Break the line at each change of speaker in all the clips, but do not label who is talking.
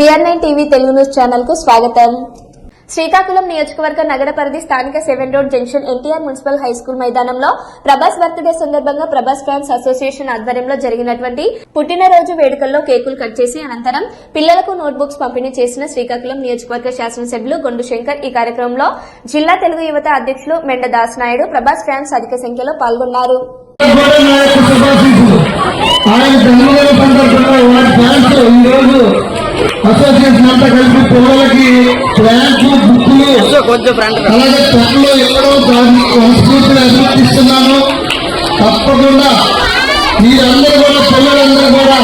BR nine TV Telugu news ఛానల్కు స్వాగతం. శ్రీకాకుళం నియోజకవర్గ నగర పరిధి స్థానిక seven road junction NTR municipal high school మైదానంలో ప్రభాస్ బర్త్డే సందర్భంగా ప్రభాస్ ఫ్యాన్స్ అసోసియేషన్ ఆధ్వర్యంలో జరిగినటువంటి పుట్టినరోజు వేడుకల్లో కేకులు కట్ చేసి అనంతరం పిల్లలకు నోట్బుక్స్ పంపిణీ చేసిన శ్రీకాకుళం నియోజకవర్గ శాసనసభ్యులు గొండు శంకర్ ఈ కార్యక్రమంలో జిల్లా తెలుగు యువత అధ్యక్షులు మెండ దాస్ నాయుడు ప్రభాస్ ఫ్యాన్స్ అధిక సంఖ్యలో పాల్గొన్నారు
కూడా నా యొక్క శుభాశీస్సులు. ఆయన జన్మదిన సందర్భంగా వారి ఫ్యాన్స్ ఈ రోజు అంతా కలిపి పిల్లలకి ప్లాంట్లు బుక్కులు అలాగే పెన్లు దాన్ని సంస్కృతిని అభివృద్ధిస్తున్నాను తప్పకుండా మీరందరూ కూడా పిల్లలందరూ కూడా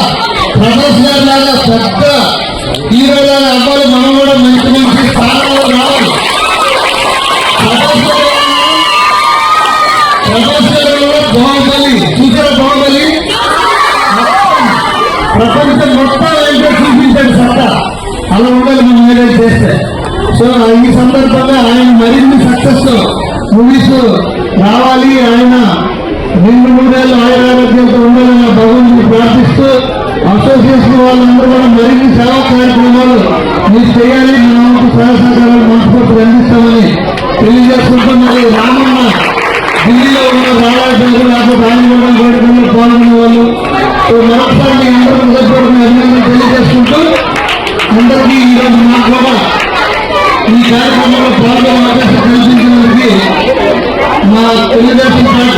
గారి లాగా పెద్ద హీరోలాగా అవ్వాలి. మనం కూడా మంచి మంచి స్థానాలు రావాలి. వల్ల బాహుబలి చూసారా బాహుబలి? ప్రపంచం మొత్తం అలా ఉండాలి మనం ఏదైనా చేస్తే. సో ఈ సందర్భంగా ఆయన మరిన్ని సక్సెస్ మూవీస్ రావాలి. ఆయన రెండు మూడేళ్ళు ఆయురారోగ్యంతో ఉండాలని భగవంతుని ప్రార్థిస్తూ అసోసియేషన్ వాళ్ళందరూ కూడా మరిన్ని సేవా కార్యక్రమాలు మీరు చేయాలి. మన వంతు సహాయ సహకారాలు మనస్ఫూర్తిగా అందిస్తామని తెలియజేసుకుంటూ మరి రామన్న ఢిల్లీలో ఉన్న రావాల్సిన లేకపోతే రాజమోహన్ వేడుకల్లో పాల్గొనే వాళ్ళు. మరొకసారి మీ అందరూ అందరికీ కూడా ఈ కార్యక్రమంలో పాల్గొనే అవకాశం కల్పించినందుకు మా తెలుగుదేశం పార్టీ